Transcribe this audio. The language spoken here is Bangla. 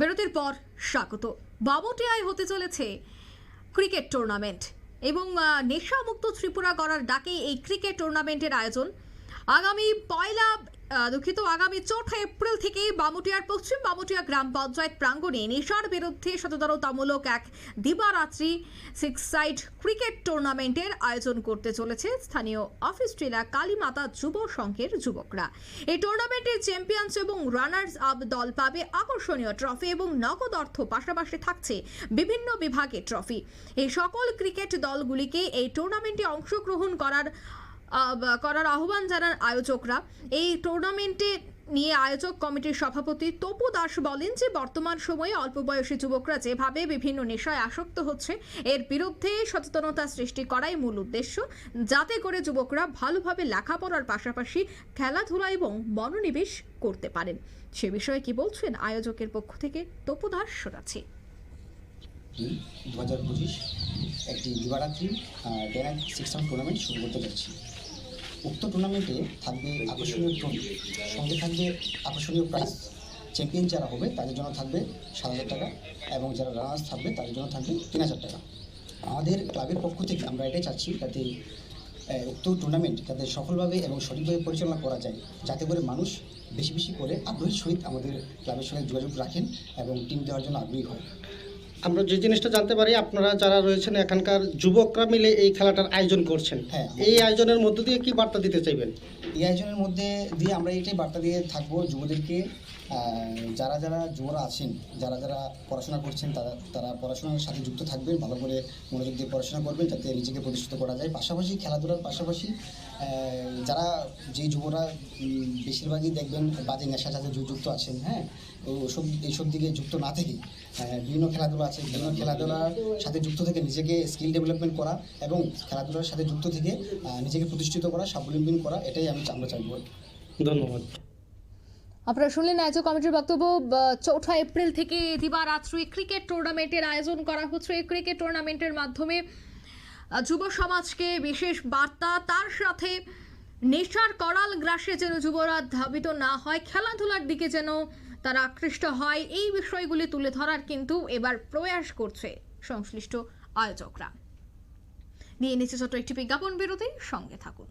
বিরতির পর স্বাগত। বাবুটিয়ায় হতে চলেছে ক্রিকেট টুর্নামেন্ট এবং নেশামুক্ত ত্রিপুরা করার ডাকে এই ক্রিকেট টুর্নামেন্টের আয়োজন। আগামী পয়লা দুঃখিত, আগামী চৌঠা এপ্রিল থেকে বামুটিয়ার পশ্চিম বামুটিয়া গ্রাম পঞ্চায়েত প্রাঙ্গণে নেশার বিরুদ্ধে সচেতনতামূলক এক দিবারাত্রি সিক্স সাইড ক্রিকেট টুর্নামেন্টের আয়োজন করতে চলেছে স্থানীয় অফিস ট্রেলা কালীমাতা যুব সংঘের যুবকরা। এই টুর্নামেন্টে চ্যাম্পিয়ন্স এবং রানার্স আপ দল পাবে আকর্ষণীয় ট্রফি এবং নগদ অর্থ পাশাপাশি থাকছে বিভিন্ন বিভাগে ট্রফি। এই সকল ক্রিকেট দলগুলিকে এই টুর্নামেন্টে অংশগ্রহণ করার করার আহ্বান জানান আয়োজকরা। এই টুর্নামেন্টে নিয়ে আয়োজক কমিটির সভাপতি তপু দাস বলেন যে, বর্তমান সময়ে অল্প বয়সী যুবকরা যেভাবে বিভিন্ন নেশায় আসক্ত হচ্ছে, এর বিরুদ্ধে সচেতনতা সৃষ্টি করাই মূল উদ্দেশ্য। যাতে করে যুবকরা ভালোভাবে লেখাপড়ার পাশাপাশি খেলাধুলা এবং মনোনিবেশ করতে পারেন। সে বিষয়ে কি বলছেন আয়োজকের পক্ষ থেকে তপু দাস শোনাচ্ছি। দু হাজার পঁচিশ একটি দিবারাত্রি ডে নাইট সিক্স টুর্নামেন্ট শুরু করতে যাচ্ছি। উক্ত টুর্নামেন্টে থাকবে আকর্ষণীয় ট্রফি সঙ্গে থাকবে আকর্ষণীয় প্রাইজ চ্যাম্পিয়ন যারা হবে তাদের জন্য থাকবে সাত হাজার টাকা এবং যারা রানার্স থাকবে তাদের জন্য থাকবে তিন হাজার টাকা। আমাদের ক্লাবের পক্ষ থেকে আমরা এটাই চাচ্ছি যাতে উক্ত টুর্নামেন্ট যাতে সফলভাবে এবং সঠিকভাবে পরিচালনা করা যায়, যাতে করে মানুষ বেশি বেশি করে আগ্রহের সহিত আমাদের ক্লাবের সঙ্গে যোগাযোগ রাখেন এবং টিম দেওয়ার জন্য আগ্রহী হয়। আমরা যে জিনিসটা জানতে পারি আপনারা যারা রয়েছেন এখানকার যুবকরা মিলে এই খেলাটার আয়োজন করছেন হ্যাঁ। এই আয়োজনের মধ্য দিয়ে কি বার্তা দিতে চাইবেন এই আয়োজনের মধ্যে দিয়ে আমরা এটাই বার্তা দিয়ে থাকব যুবদেরকে যারা যারা যুবরা আছেন, যারা যারা পড়াশোনা করছেন, তারা তারা পড়াশোনার সাথে যুক্ত থাকবেন, ভালো করে মনোযোগ দিয়ে পড়াশোনা করবেন যাতে নিজেকে প্রতিষ্ঠিত করা যায়। পাশাপাশি খেলাধুলার পাশাপাশি যারা যে যুবরা বেশিরভাগই দেখবেন বাজে নেশার সাথে যুক্ত আছেন হ্যাঁ? ওসব, এইসব দিকে যুক্ত না থেকে বিভিন্ন খেলাধুলা আছে, বিভিন্ন খেলাধুলার সাথে যুক্ত থেকে নিজেকে স্কিল ডেভেলপমেন্ট করা এবং খেলাধুলার সাথে যুক্ত থেকে নিজেকে প্রতিষ্ঠিত করা, স্বাবলম্বী করা, এটাই আমি আমরা চাইব। ধন্যবাদ। আপনারা শুনলেন আয়োজক কমিটির বক্তব্য চৌঠা এপ্রিল থেকে দিবারাত্রি ক্রিকেট টুর্নামেন্টের আয়োজন করা হচ্ছে। এই ক্রিকেট টুর্নামেন্টের মাধ্যমে যুব সমাজকে বিশেষ বার্তা, তার সাথে নেশার করাল গ্রাসে যেন যুবরা ধাবিত না হয়, খেলাধুলার দিকে যেন তারা আকৃষ্ট হয়, এই বিষয়গুলি তুলে ধরার কিন্তু এবার প্রয়াস করছে সংশ্লিষ্ট আয়োজকরা। নিয়ে নিচ্ছে ছোট একটি বিজ্ঞাপন বিরতি, সঙ্গে থাকুন।